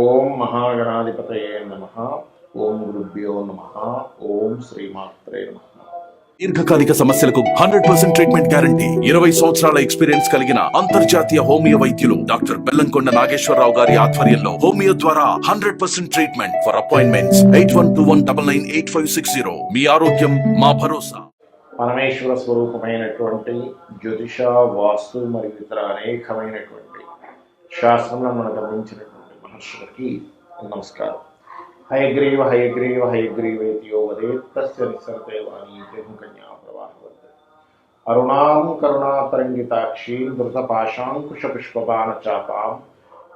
ఓం మహాగణాధిపతయే నమ. ఓం గురుభ్యో నమ. ఓం శ్రీమాత్రే నమ. దీర్ఘకాలిక సమస్యలకు హండ్రెడ్ పర్సెంట్ ట్రీట్మెంట్ గ్యారంటీ. ఇరవై సంవత్సరాల ఎక్స్పీరియన్స్ కలిగిన అంతర్జాతీయ హోమియో వైద్యులు డాక్టర్ బెల్లంకొండ నాగేశ్వరరావు గారి ఆధ్వర్యంలో హోమియో ద్వారా hundred percent treatment. For appointments eight one two one double nine eight five six zero మీ ఆరోగ్యం మా భరోసా. పరమేశ్వర స్వరూపమైనటువంటి జ్యోతిష వాస్తు మరియు ఇతర అనేకమైనటువంటి శాస్త్రంలో మనం గమనించినటువంటి మహర్షులకి నమస్కారం హయగ్రీవ హయగ్రీవ హయగ్రీవేతియో వదేత్తస్య నిస్సరతే వాణి కన్యా ప్రవాహవత్ అరుణాం కరుణాతరంగితాక్షీం ధృతపాశాంకుశ పుష్పపాన చాపాం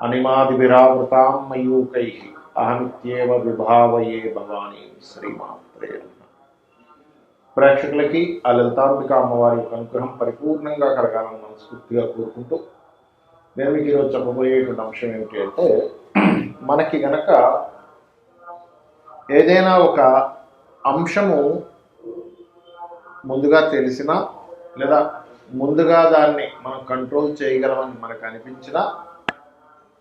అనిమాదిభిరావృతాం మయూకై అహమిత్యేవ విభావయే భవానీ శ్రీమాత్రే నమః. ప్రేక్షకులకి ఆ లలితాంబిక అమ్మవారి యొక్క అనుగ్రహం పరిపూర్ణంగా కలగాలని మనస్ఫూర్తిగా కోరుకుంటూ నేను మీకు ఈరోజు చెప్పబోయేటువంటి అంశం ఏమిటి అంటే మనకి గనక ఏదైనా ఒక అంశము ముందుగా తెలిసినా లేదా ముందుగా దాన్ని మనం కంట్రోల్ చేయగలమని మనకు అనిపించినా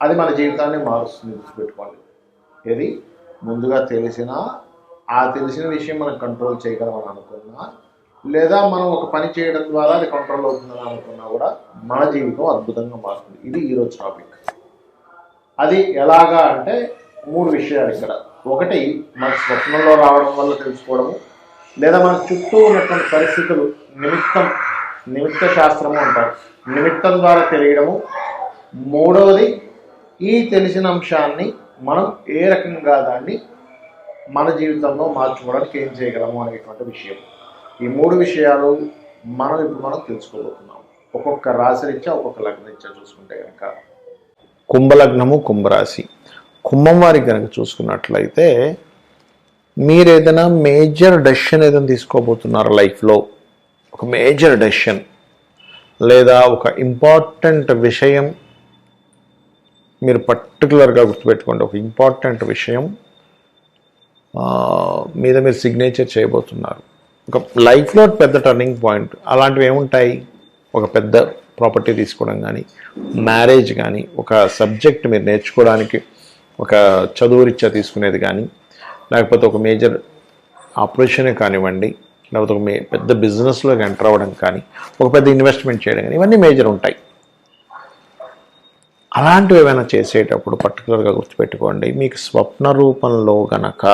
అది మన జీవితాన్ని మారుస్తుంది గుర్తుపెట్టుకోండి. ఏది? ముందుగా తెలిసినా ఆ తెలిసిన విషయం మనం కంట్రోల్ చేయగలమని అనుకున్నా లేదా మనం ఒక పని చేయడం ద్వారా అది కంట్రోల్ అవుతుందని అనుకున్నా కూడా మన జీవితం అద్భుతంగా మారుతుంది. ఇది ఈరోజు టాపిక్ అది ఎలాగా అంటే మూడు విషయాలు ఇక్కడ. ఒకటి మన స్వప్నంలో రావడం వల్ల తెలుసుకోవడము లేదా మన చుట్టూ ఉన్నటువంటి పరిస్థితులు నిమిత్తం నిమిత్త శాస్త్రము అంటారు. నిమిత్తం ద్వారా తెలియడము. మూడవది ఈ తెలిసిన అంశాన్ని మనం ఏ రకంగా దాన్ని మన జీవితంలో మార్చుకోవడానికి ఏం చేయగలము అనేటువంటి విషయం. ఈ మూడు విషయాలు మనం ఇప్పుడు మనం తెలుసుకోబోతున్నాం. ఒక్కొక్క రాశి రీత్యా ఒక్కొక్క లగ్న రీత్యా చూసుకుంటే కనుక కుంభలగ్నము కుంభరాశి. కుంభం వారికి కనుక చూసుకున్నట్లయితే మీరు ఏదైనా మేజర్ డెసిషన్ ఏదైనా తీసుకోబోతున్నారు లైఫ్లో. ఒక మేజర్ డెసిషన్. లేదా ఒక ఇంపార్టెంట్ విషయం మీరు పర్టికులర్గా గుర్తుపెట్టుకోండి. ఒక ఇంపార్టెంట్ విషయం మీద మీరు సిగ్నేచర్ చేయబోతున్నారు. ఒక లైఫ్లో పెద్ద టర్నింగ్ పాయింట్ అలాంటివి ఏముంటాయి? ఒక పెద్ద ప్రాపర్టీ తీసుకోవడం కానీ మ్యారేజ్ కానీ ఒక సబ్జెక్ట్ మీరు నేర్చుకోవడానికి ఒక చదువు రీత్యా తీసుకునేది కానీ లేకపోతే ఒక మేజర్ ఆపరేషనే కానివ్వండి లేకపోతే ఒక మే పెద్ద బిజినెస్లోకి ఎంటర్ అవ్వడం కానీ ఒక పెద్ద ఇన్వెస్ట్మెంట్ చేయడం కానీ ఇవన్నీ మేజర్ ఉంటాయి. అలాంటివి ఏమైనా చేసేటప్పుడు పర్టికులర్గా గుర్తుపెట్టుకోండి. మీకు స్వప్న రూపంలో గనక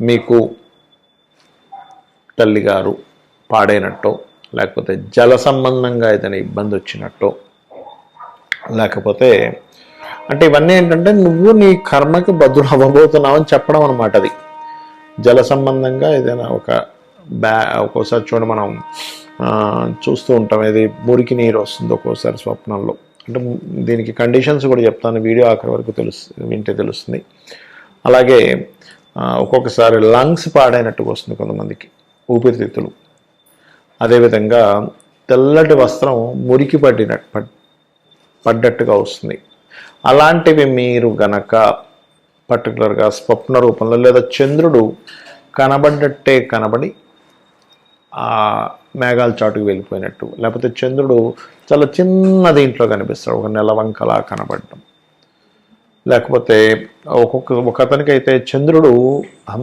మీకు తల్లిగారు పాడైనట్టో లేకపోతే జల సంబంధంగా ఏదైనా ఇబ్బంది వచ్చినట్టో లేకపోతే అంటే ఇవన్నీ ఏంటంటే నువ్వు నీ కర్మకి బదులు అవ్వబోతున్నావు అని చెప్పడం అనమాట అది. జల సంబంధంగా ఏదైనా ఒక బ్యా ఒక్కోసారి చూడ మనం చూస్తూ ఉంటాం ఇది మురికి నీరు వస్తుంది ఒక్కోసారి స్వప్నంలో. అంటే దీనికి కండిషన్స్ కూడా చెప్తాను వీడియో ఆఖరి వరకు తెలుసు వింటే తెలుస్తుంది. అలాగే ఒక్కొక్కసారి లంగ్స్ పాడైనట్టుగా వస్తుంది కొంతమందికి. ఊపిరితిత్తులు. అదేవిధంగా తెల్లటి వస్త్రం మురికి పడినట్టు పడ్- పడ్డట్టుగా వస్తుంది. అలాంటివి మీరు గనక పర్టికులర్గా స్వప్న రూపంలో లేదా చంద్రుడు కనబడ్డట్టే కనబడి ఆ మేఘాల చాటుకు వెళ్ళిపోయినట్టు. లేకపోతే చంద్రుడు చాలా చిన్న దీంట్లో కనిపిస్తాడు. ఒక నెలవంకలా కనబడటం. లేకపోతే ఒక్కొక్క ఒక అతనికి అయితే చంద్రుడు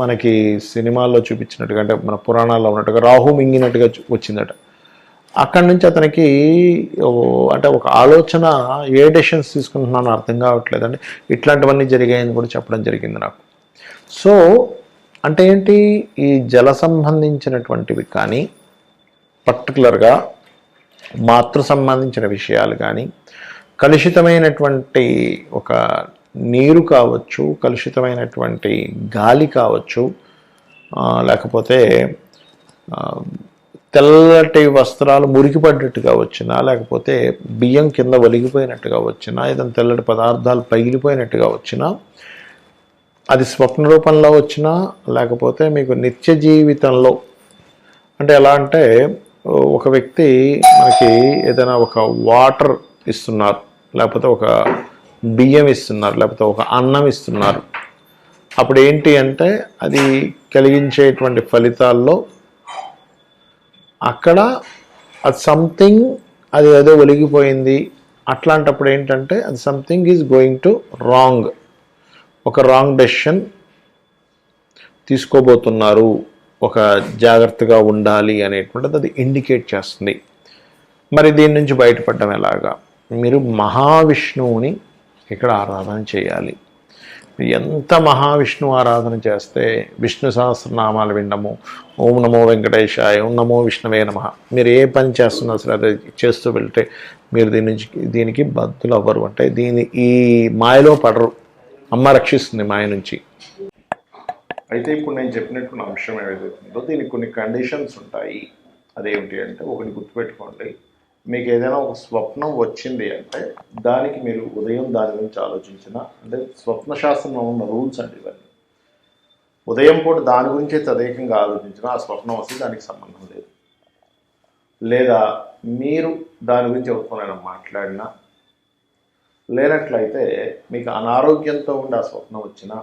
మనకి సినిమాల్లో చూపించినట్టుగా అంటే మన పురాణాల్లో ఉన్నట్టుగా రాహు మింగినట్టుగా వచ్చిందట. అక్కడి నుంచి అతనికి అంటే ఒక ఆలోచన ఏ డెసిషన్స్ తీసుకుంటున్నానో అర్థం కావట్లేదండి. ఇట్లాంటివన్నీ జరిగాయని కూడా చెప్పడం జరిగింది నాకు. సో అంటే ఏంటి? ఈ జల సంబంధించినటువంటివి కానీ పర్టికులర్గా మాతృ సంబంధించిన విషయాలు కానీ కలుషితమైనటువంటి ఒక నీరు కావచ్చు కలుషితమైనటువంటి గాలి కావచ్చు లేకపోతే తెల్లటి వస్త్రాలు మురికిపడ్డట్టుగా వచ్చినా లేకపోతే బియ్యం కింద ఒలిగిపోయినట్టుగా వచ్చినా ఏదైనా తెల్లటి పదార్థాలు పగిలిపోయినట్టుగా వచ్చినా అది స్వప్న రూపంలో వచ్చినా లేకపోతే మీకు నిత్య జీవితంలో అంటే ఎలా అంటే ఒక వ్యక్తి మనకి ఏదైనా ఒక వాటర్ ఇస్తున్నారు లేకపోతే ఒక బియ్యం ఇస్తున్నారు లేకపోతే ఒక అన్నం ఇస్తున్నారు. అప్పుడు ఏంటి అంటే అది కలిగించేటువంటి ఫలితాల్లో అక్కడ అది సంథింగ్ అది ఏదో ఒలిగిపోయింది. అట్లాంటప్పుడు ఏంటంటే అది something is going to wrong ఒక రాంగ్ డెసిషన్ తీసుకోబోతున్నారు. ఒక జాగ్రత్తగా ఉండాలి అనేటువంటిది అది ఇండికేట్ చేస్తుంది. మరి దీని నుంచి బయటపడడం ఎలాగా? మీరు మహావిష్ణువుని ఇక్కడ ఆరాధన చేయాలి. ఎంత మహావిష్ణు ఆరాధన చేస్తే విష్ణు సహస్రనామాలు వినము ఓం నమో వెంకటేశాయ ఓం నమో విష్ణువే నమ మీరు ఏ పని చేస్తున్నా సరే అదే చేస్తూ వెళ్తే మీరు దీని నుంచి దీనికి బద్దులు అవ్వరు అంటే దీని ఈ మాయలో పడరు. అమ్మ రక్షిస్తుంది మాయ నుంచి. అయితే ఇప్పుడు నేను చెప్పినటువంటి అంశం ఏదైతే ఉందో దీనికి కొన్ని కండిషన్స్ ఉంటాయి. అదేమిటి అంటే ఒకటి గుర్తుపెట్టుకోండి. మీకు ఏదైనా ఒక స్వప్నం వచ్చింది అంటే దానికి మీరు ఉదయం దాని గురించి ఆలోచించిన అంటే స్వప్న శాస్త్రంలో ఉన్న రూల్స్ అండి ఇవన్నీ. ఉదయం పూట దాని గురించే తదేకంగా ఆలోచించిన ఆ స్వప్నం వస్తే దానికి సంబంధం లేదు. లేదా మీరు దాని గురించి ఎవరితోనైనా మాట్లాడినా లేనట్లయితే మీకు అనారోగ్యంతో ఉండే ఆ స్వప్నం వచ్చినా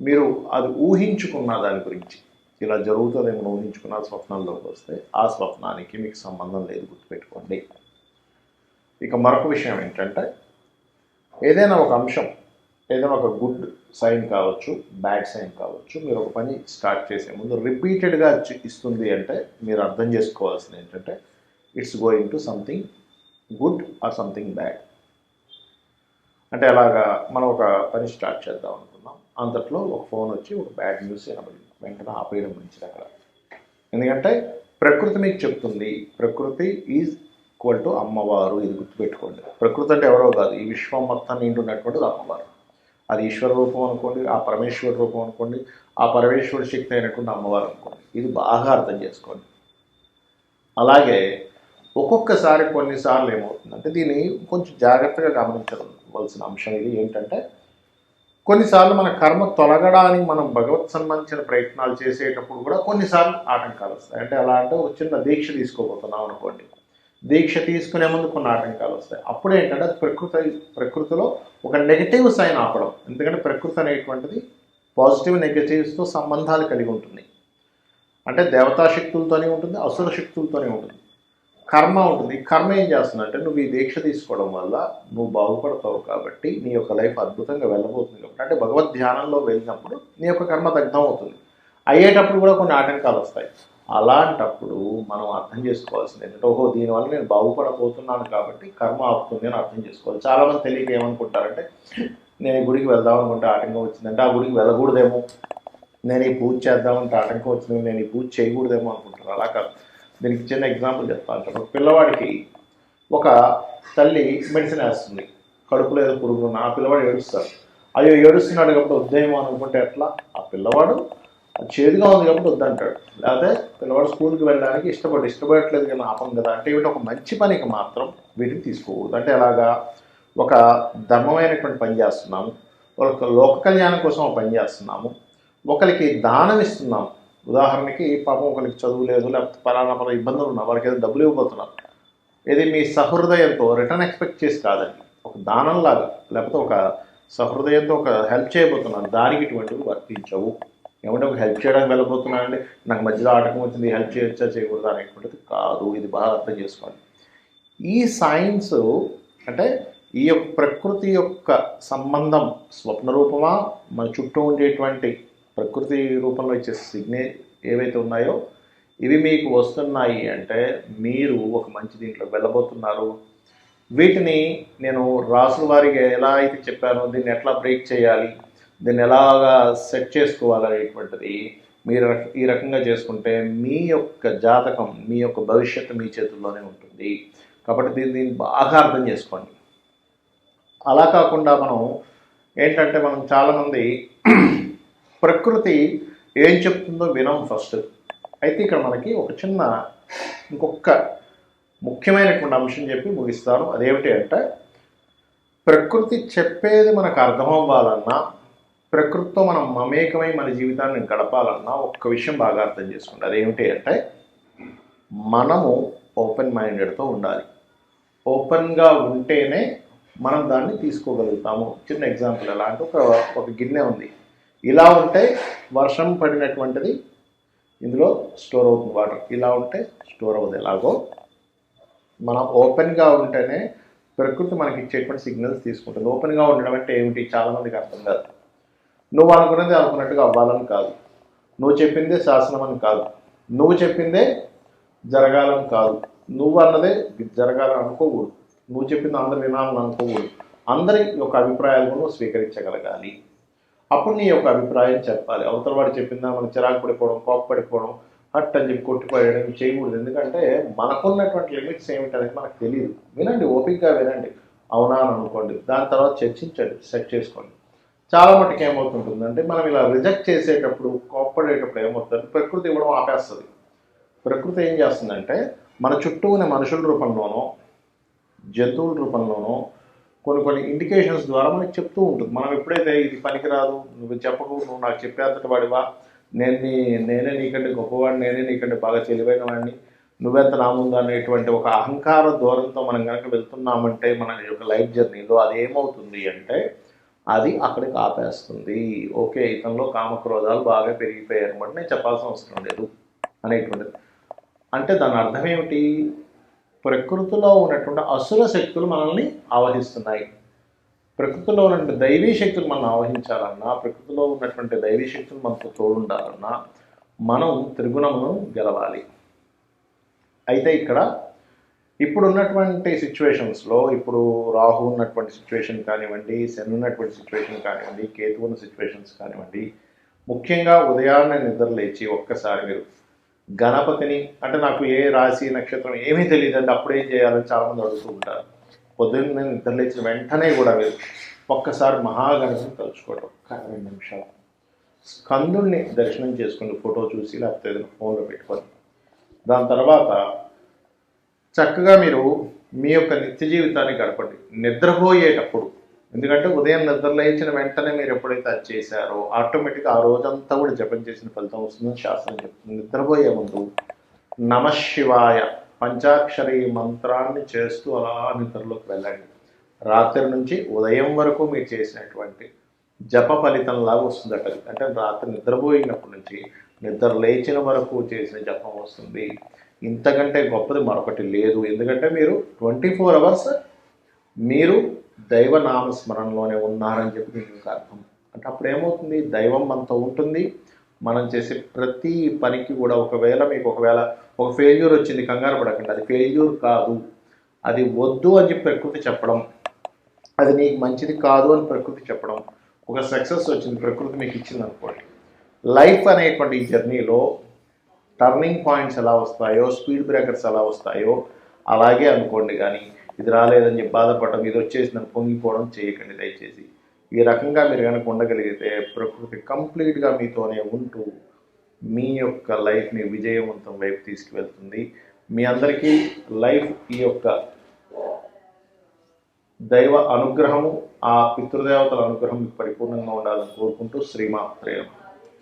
మీరు అది ఊహించుకున్న దాని గురించి ఇలా జరుగుతుందేమో ఊహించుకున్న స్వప్నంలోకి వస్తే ఆ స్వప్నానికి మీకు సంబంధం లేదు గుర్తుపెట్టుకోండి. ఇక మరొక విషయం ఏంటంటే ఏదైనా ఒక అంశం ఏదైనా ఒక గుడ్ సైన్ కావచ్చు బ్యాడ్ సైన్ కావచ్చు మీరు ఒక పని స్టార్ట్ చేసే ముందు రిపీటెడ్గా ఇస్తుంది అంటే మీరు అర్థం చేసుకోవాల్సింది ఏంటంటే it's going to something good or something bad అంటే అలాగా మనం ఒక పని స్టార్ట్ చేద్దాం అనుకున్నాం అంతట్లో ఒక ఫోన్ వచ్చి ఒక బ్యాడ్ న్యూస్ వినబడింది. వెంటనే ఆపేయడం మంచిది అక్కడ. ఎందుకంటే ప్రకృతి మీకు చెప్తుంది. ప్రకృతి ఈజ్ ఈక్వల్ టు అమ్మవారు. ఇది గుర్తుపెట్టుకోండి. ప్రకృతి అంటే ఎవరో కాదు. ఈ విశ్వం మొత్తం నిండున్నటువంటిది అమ్మవారు. అది ఈశ్వర రూపం అనుకోండి ఆ పరమేశ్వర రూపం అనుకోండి ఆ పరమేశ్వర శక్తి అయినటువంటి అమ్మవారు అనుకోండి. ఇది బాగా అర్థం చేసుకోండి. అలాగే ఒక్కొక్కసారి కొన్నిసార్లు ఏమవుతుందంటే దీన్ని కొంచెం జాగ్రత్తగా గమనించవలసిన అంశం ఇది ఏంటంటే కొన్నిసార్లు మన కర్మ తొలగడానికి మనం భగవత్ సంబంధించిన ప్రయత్నాలు చేసేటప్పుడు కూడా కొన్నిసార్లు ఆటంకాలు వస్తాయి. అంటే ఎలా అంటే ఒక చిన్న దీక్ష తీసుకోబోతున్నాం అనుకోండి. దీక్ష తీసుకునే ముందు కొన్ని ఆటంకాలు వస్తాయి. అప్పుడు ఏంటంటే ప్రకృతి ప్రకృతిలో ఒక నెగటివ్ సైన్ ఆపడం. ఎందుకంటే ప్రకృతి అనేటువంటిది పాజిటివ్ నెగటివ్స్తో సంబంధాలు కలిగి ఉంటుంది. అంటే దేవతా శక్తులతోనే ఉంటుంది అసుర శక్తులతోనే ఉంటుంది. కర్మ ఉంటుంది. కర్మ ఏం చేస్తుందంటే నువ్వు ఈ దీక్ష తీసుకోవడం వల్ల నువ్వు బాగుపడతావు కాబట్టి నీ యొక్క లైఫ్ అద్భుతంగా వెళ్ళబోతుంది కాబట్టి. అంటే భగవద్ ధ్యానంలో వెళ్ళినప్పుడు నీ యొక్క కర్మ దగ్ధం అవుతుంది అయ్యేటప్పుడు కూడా కొన్ని ఆటంకాలు వస్తాయి. అలాంటప్పుడు మనం అర్థం చేసుకోవాల్సింది ఏంటంటే ఓహో దీనివల్ల నేను బాగుపడబోతున్నాను కాబట్టి కర్మ ఆపుతుంది అని అర్థం చేసుకోవాలి. చాలామంది తెలియక ఏమనుకుంటారంటే నేను ఈ గుడికి వెళ్దాం అనుకుంటే ఆటంకం వచ్చిందంటే ఆ గుడికి వెళ్ళకూడదేమో. నేను ఈ పూజ చేద్దామంటే ఆటంకం వచ్చింది నేను ఈ పూజ చేయకూడదేమో అనుకుంటున్నాను అలా కాదు. దీనికి చిన్న ఎగ్జాంపుల్ చెప్తాను. ఒక పిల్లవాడికి ఒక తల్లి మెడిసిన్ వేస్తుంది. కడుపులో ఏదో పురుగు ఆ పిల్లవాడు ఏడుస్తాడు. అయ్యో ఏడుస్తున్నాడు కాబట్టి వద్దేమో అనుకుంటే ఎట్లా? ఆ పిల్లవాడు చేదుగా ఉంది కాబట్టి వద్దంటాడు. లేకపోతే పిల్లవాడు స్కూల్కి వెళ్ళడానికి ఇష్టపడి ఇష్టపడట్లేదు కానీ ఆపం కదా. అంటే వీటి ఒక మంచి పనికి మాత్రం వీటిని తీసుకోకూడదు. అంటే అలాగా ఒక ధర్మమైనటువంటి పని చేస్తున్నాము. ఒక లోక కళ్యాణం కోసం పని చేస్తున్నాము. ఒకరికి దానం ఇస్తున్నాము. ఉదాహరణకి పాపం ఒకరికి చదువు లేదు లేకపోతే పలానా పలానా ఇబ్బందులు ఉన్నా వాళ్ళకి ఏదో డబ్బులు ఇవ్వబోతున్నారు. ఇది మీ సహృదయంతో రిటర్న్ ఎక్స్పెక్ట్ చేసి కాదండి. ఒక దానంలాగా లేకపోతే ఒక సహృదయంతో ఒక హెల్ప్ చేయబోతున్నాను దానికి ఇటువంటివి వర్తించవు. ఏమంటే ఒక హెల్ప్ చేయడానికి వెళ్ళబోతున్నానండి నాకు మధ్యలో ఆటకం వచ్చింది హెల్ప్ చేయొచ్చా చేయకూడదు అనేటువంటిది కాదు. ఇది బాగా అర్థం చేసుకోండి ఈ సైన్స్ అంటే ఈ యొక్క ప్రకృతి యొక్క సంబంధం స్వప్న రూపమా మన చుట్టూ ఉండేటువంటి ప్రకృతి రూపంలో ఇచ్చే సిగ్నే ఏవైతే ఉన్నాయో ఇవి మీకు వస్తున్నాయి అంటే మీరు ఒక మంచి దీంట్లో వెళ్ళబోతున్నారు. వీటిని నేను రాసుల వారికి ఎలా అయితే చెప్పానో దీన్ని ఎట్లా బ్రేక్ చేయాలి దీన్ని ఎలాగా సెట్ చేసుకోవాలనేటువంటిది మీరు ఈ రకంగా చేసుకుంటే మీ యొక్క జాతకం మీ యొక్క భవిష్యత్తు మీ చేతుల్లోనే ఉంటుంది. కాబట్టి దీన్ని దీన్ని బాగా అర్థం చేసుకోండి. అలా కాకుండా మనం ఏంటంటే మనం చాలామంది ప్రకృతి ఏం చెప్తుందో వినం ఫస్ట్. అయితే ఇక్కడ మనకి ఒక చిన్న ఇంకొక ముఖ్యమైనటువంటి అంశం చెప్పి ముగిస్తాను. అదేమిటి అంటే ప్రకృతి చెప్పేది మనకు అర్థమవ్వాలన్నా ప్రకృతితో మనం మమేకమై మన జీవితాన్ని గడపాలన్నా ఒక్క విషయం బాగా అర్థం చేసుకోండి అదేమిటి అంటే మనము ఓపెన్ మైండెడ్తో ఉండాలి. ఓపెన్గా ఉంటేనే మనం దాన్ని తీసుకోగలుగుతాము. చిన్న ఎగ్జాంపుల్ ఎలా అంటే ఒక ఒక గిన్నె ఉంది. ఇలా ఉంటే వర్షం పడినటువంటిది ఇందులో స్టోర్ అవుతుంది వాటర్. ఇలా ఉంటే స్టోర్ అవుతుంది ఎలాగో. మనం ఓపెన్గా ఉంటేనే ప్రకృతి మనకి ఇచ్చేటువంటి సిగ్నల్స్ తీసుకుంటుంది. ఓపెన్గా ఉండడం అంటే ఏమిటి? చాలామందికి అర్థం కాదు. నువ్వు అనుకున్నది అనుకున్నట్టుగా అవ్వాలని కాదు. నువ్వు చెప్పిందే శాసనం అని కాదు. నువ్వు చెప్పిందే జరగాలని కాదు. నువ్వు అన్నదే జరగాలని అనుకోకూడదు. నువ్వు చెప్పింది అందరు వినాలని అనుకోకూడదు. అందరి యొక్క అభిప్రాయాలను స్వీకరించగలగాలి. అప్పుడు నీ యొక్క అభిప్రాయం చెప్పాలి. అవతల వాడు చెప్పిందా మనం చిరాకు పడిపోవడం కోపపడిపోవడం హట్ అని చెప్పి కొట్టిపోయడం చేయకూడదు. ఎందుకంటే మనకున్నటువంటి లిమిట్స్ ఏమిటనేది మనకు తెలియదు వినండి ఓపికగా వినండి. అవునా అని అనుకోండి. దాని తర్వాత చర్చించండి సెట్ చేసుకోండి. చాలా మటుకు ఏమవుతుంటుందంటే మనం ఇలా రిజెక్ట్ చేసేటప్పుడు కోప్పడేటప్పుడు ఏమవుతుంది? ప్రకృతి ఇవ్వడం ఆపేస్తుంది. ప్రకృతి ఏం చేస్తుందంటే మన చుట్టూ ఉన్న మనుషుల రూపంలోనో జంతువుల రూపంలోనో కొన్ని కొన్ని ఇండికేషన్స్ ద్వారా మనకి చెప్తూ ఉంటుంది. మనం ఎప్పుడైతే ఇది పనికిరాదు నువ్వు చెప్పకు నువ్వు నాకు చెప్పేంతటి వాడివా నేను నీ నేనే నీకంటే గొప్పవాడిని నేనే నీకంటే బాగా తెలివైన వాడిని నువ్వెంత నా ముందు అనేటువంటి ఒక అహంకార దూరంతో మనం కనుక వెళ్తున్నామంటే మన యొక్క లైఫ్ జర్నీలో అది ఏమవుతుంది అంటే అది అక్కడికి ఆపేస్తుంది. ఓకే ఇతనిలో కామక్రోధాలు బాగా పెరిగిపోయాయి అనమాట నేను చెప్పాల్సిన అవసరం లేదు అనేటువంటిది. అంటే దాని అర్థం ఏమిటి? ప్రకృతిలో ఉన్నటువంటి అసుర శక్తులు మనల్ని ఆవహిస్తున్నాయి. ప్రకృతిలో ఉన్నటువంటి దైవీ శక్తులు మనం ఆవహించాలన్నా ప్రకృతిలో ఉన్నటువంటి దైవీ శక్తులు మనకు తోడుండాలన్నా మనం త్రిగుణమును గెలవాలి. అయితే ఇక్కడ ఇప్పుడు ఉన్నటువంటి సిచ్యువేషన్స్లో ఇప్పుడు రాహు ఉన్నటువంటి సిచ్యువేషన్ కానివ్వండి శని ఉన్నటువంటి సిచ్యువేషన్ కానివ్వండి కేతు ఉన్న సిచ్యువేషన్స్ కానివ్వండి ముఖ్యంగా ఉదయాన్నే నిద్ర లేచి ఒక్కసారి మీరు గణపతిని అంటే నాకు ఏ రాశి నక్షత్రం ఏమీ తెలియదు అంటే అప్పుడేం చేయాలని చాలామంది అడుగుతూ ఉంటారు. పొద్దున్న నేను లేచిన వెంటనే కూడా మీరు ఒక్కసారి మహాగణపతిని తలుచుకోవడం ఒక్క రెండు నిమిషాలు. స్కందుడిని దర్శనం చేసుకుని ఫోటో చూసి లేకపోతే ఏదైనా ఫోన్లో పెట్టుకొని. దాని తర్వాత చక్కగా మీరు మీ యొక్క నిత్య జీవితాన్ని గడపండి. నిద్రపోయేటప్పుడు ఎందుకంటే ఉదయం నిద్ర లేచిన వెంటనే మీరు ఎప్పుడైతే అది చేశారో ఆటోమేటిక్గా ఆ రోజంతా కూడా జపం చేసిన ఫలితం వస్తుందని శాస్త్రం చెప్తుంది. నిద్రపోయే ముందు నమశివాయ పంచాక్షరి మంత్రాన్ని చేస్తూ అలా నిద్రలోకి వెళ్ళండి. రాత్రి నుంచి ఉదయం వరకు మీరు చేసినటువంటి జప ఫలితంలాగా వస్తుందట అంటే రాత్రి నిద్రపోయినప్పటి నుంచి నిద్ర లేచిన వరకు చేసిన జపం వస్తుంది. ఇంతకంటే గొప్పది మరొకటి లేదు. ఎందుకంటే మీరు ట్వంటీ ఫోర్ అవర్స్ మీరు దైవ నామస్మరణలోనే ఉన్నారని చెప్పి మీకు ఇంకా అర్థం. అంటే అప్పుడు ఏమవుతుంది దైవం మనతో ఉంటుంది. మనం చేసే ప్రతి పనికి కూడా ఒకవేళ మీకు ఒకవేళ ఒక ఫెయిల్యూర్ వచ్చింది కంగారు పడకండి. అది ఫెయిల్యూర్ కాదు. అది వద్దు అని చెప్పి ప్రకృతి చెప్పడం. అది నీకు మంచిది కాదు అని ప్రకృతి చెప్పడం. ఒక సక్సెస్ వచ్చింది ప్రకృతి మీకు ఇచ్చింది అనుకోండి. లైఫ్ అనేటువంటి ఈ జర్నీలో టర్నింగ్ పాయింట్స్ ఎలా వస్తాయో స్పీడ్ బ్రేకర్స్ ఎలా వస్తాయో అలాగే అనుకోండి. కానీ ఇది రాలేదని చెప్పి బాధపడడం ఇది వచ్చేసిందని పొంగిపోవడం చేయకండి దయచేసి. ఈ రకంగా మీరు కనుక ఉండగలిగితే ప్రకృతి కంప్లీట్గా మీతోనే ఉంటూ మీ యొక్క లైఫ్ని విజయవంతం వైపు తీసుకువెళ్తుంది. మీ అందరికీ లైఫ్ ఈ యొక్క దైవ అనుగ్రహము ఆ పితృదేవతల అనుగ్రహం పరిపూర్ణంగా ఉండాలని కోరుకుంటూ శ్రీమాత్రేయం